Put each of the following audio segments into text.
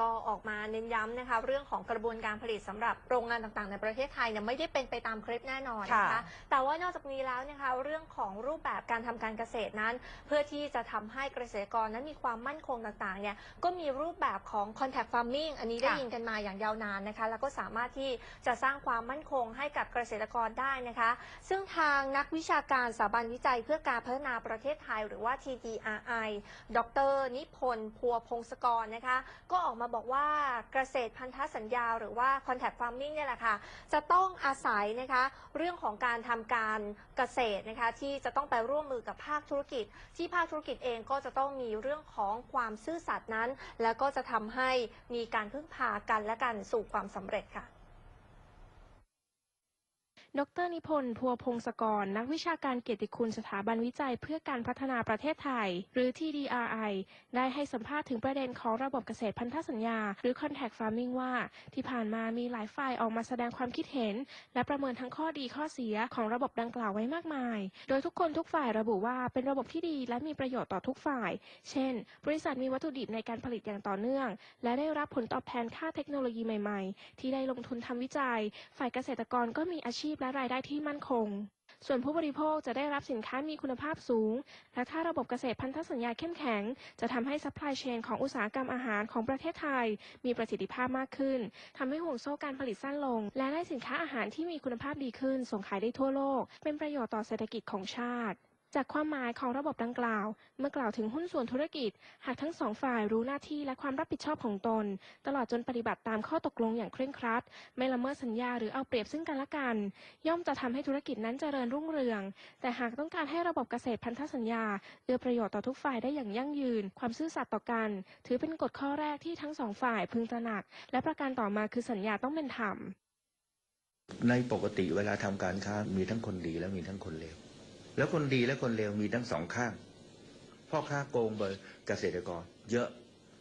ก็ออกมาเน้นย้ำนะคะเรื่องของกระบวนการผลิตสำหรับโรงงานต่างๆ ในประเทศไทยเนี่ยไม่ได้เป็นไปตามคลิปแน่นอนนะคะค่ะแต่ว่านอกจากนี้แล้วนะคะเรื่องของรูปแบบการทำการเกษตรนั้น เพื่อที่จะทำให้เกษตรกรนั้นมีความมั่นคงต่างๆเนี่ยก็มีรูปแบบของ contact farming อันนี้ได้ค่ะยินกันมาอย่างยาวนานนะคะแล้วก็สามารถที่จะสร้างความมั่นคงให้กับเกษตรกรได้นะคะ ซึ่งทางนักวิชาการสถาบันวิจัยเพื่อการพัฒนาประเทศไทย หรือว่า TDRI ดรนิพนธ์พัวพงศกรนะคะก็ออกมาบอกว่าเกษตรพันธสัญญา หรือว่า contact farming เนี่ยแหละค่ะ จะต้องอาศัยนะคะ เรื่องของการทำการเกษตรนะคะ ที่จะต้องไปร่วมมือกับภาคธุรกิจ ที่ภาคธุรกิจเองก็จะต้องมีเรื่องของความซื่อสัตย์นั้น แล้วก็จะทำให้มีการพึ่งพากันและกันสู่ความสำเร็จค่ะ ดรนิพนธ์พัวพงศกร นักวิชาการเกียรติคุณสถาบันวิจัยเพื่อการพัฒนาประเทศไทย หรือ TDRI ได้ให้สัมภาษณ์ถึงประเด็นของระบบเกษตรพันธสัญญา หรือ Contact Farming ว่า ที่ผ่านมามีหลายฝ่ายออกมาแสดงความคิดเห็น และประเมินทั้งข้อดีข้อเสียของระบบดังกล่าวไว้มากมาย โดยทุกคนทุกฝ่ายระบุว่าเป็นระบบที่ดีและมีประโยชน์ต่อทุกฝ่าย เช่น บริษัทมีวัตถุดิบในการผลิตอย่างต่อเนื่อง และได้รับผลตอบแทนค่าเทคโนโลยีใหม่ ๆ ที่ได้ลงทุนทำวิจัย ฝ่ายเกษตรกรก็มีอาชีพและรายได้ที่มั่นคง ส่วนผู้บริโภคจะได้รับสินค้ามีคุณภาพสูง และถ้าระบบเกษตรพันธสัญญาเข้มแข็ง จะทำให้ซัพพลายเชนของอุตสาหกรรมอาหารของประเทศไทย มีประสิทธิภาพมากขึ้นทำให้ห่วงโซ่การผลิตสั้นลง และได้สินค้าอาหารที่มีคุณภาพดีขึ้น ส่งขายได้ทั่วโลก เป็นประโยชน์ต่อเศรษฐกิจของชาติ จากความหมายของระบบดังกล่าว เมื่อกล่าวถึงหุ้นส่วนธุรกิจ หากทั้งสองฝ่ายรู้หน้าที่และความรับผิดชอบของตน ตลอดจนปฏิบัติตามข้อตกลงอย่างเคร่งครัด ไม่ละเมิดสัญญาหรือเอาเปรียบซึ่งกันและกัน ย่อมจะทำให้ธุรกิจนั้นเจริญรุ่งเรือง แต่หากต้องการให้ระบบเกษตรพันธสัญญาเอื้อประโยชน์ต่อทุกฝ่ายได้อย่างยั่งยืน ความซื่อสัตย์ต่อกัน ถือเป็นกฎข้อแรกที่ทั้งสองฝ่ายพึงตระหนัก และประการต่อมาคือสัญญาต้องเป็นธรรมในปกติเวลาทำการค้ามีทั้งคนดีและมีทั้งคนเลว แล้วคนดีและคนเลวมีทั้งสองข้าง พ่อค้าโกงเบอร์เกษตรกร เยอะ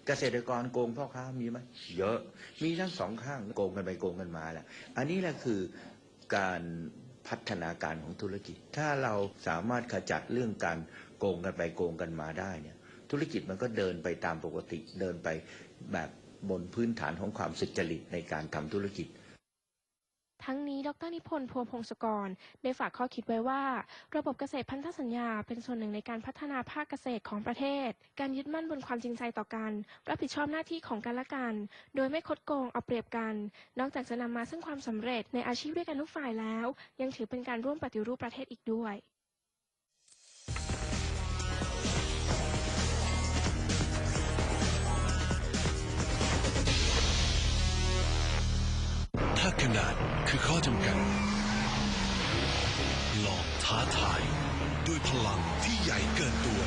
เกษตรกรโกงพ่อค้ามีไหมเยอะ มีทั้งสองข้างโกงกันไปโกงกันมาแหละอันนี้แหละคือการพัฒนาการของธุรกิจ ถ้าเราสามารถขจัดเรื่องการโกงกันไปโกงกันมาได้เนี่ย ธุรกิจมันก็เดินไปตามปกติเดินไปแบบบนพื้นฐานของความสุจริตในการทำธุรกิจ ทั้งนี้ ดรนิพนธ์พัวพงศกร ได้ฝากข้อคิดไว้ว่า ระบบเกษตรพันธสัญญา เป็นส่วนหนึ่งในการพัฒนาภาคเกษตรของประเทศ การยึดมั่นบนความจริงใจต่อกัน รับผิดชอบหน้าที่ของกันและกัน โดยไม่คดโกงเอาเปรียบกัน นอกจากจะนำมาซึ่งความสำเร็จในอาชีพด้วยกันทุกฝ่ายแล้ว ยังถือเป็นการร่วมปฏิรูปประเทศอีกด้วย คือข้อจำกัด ลองท้าทาย ด้วยพลังที่ใหญ่เกินตัว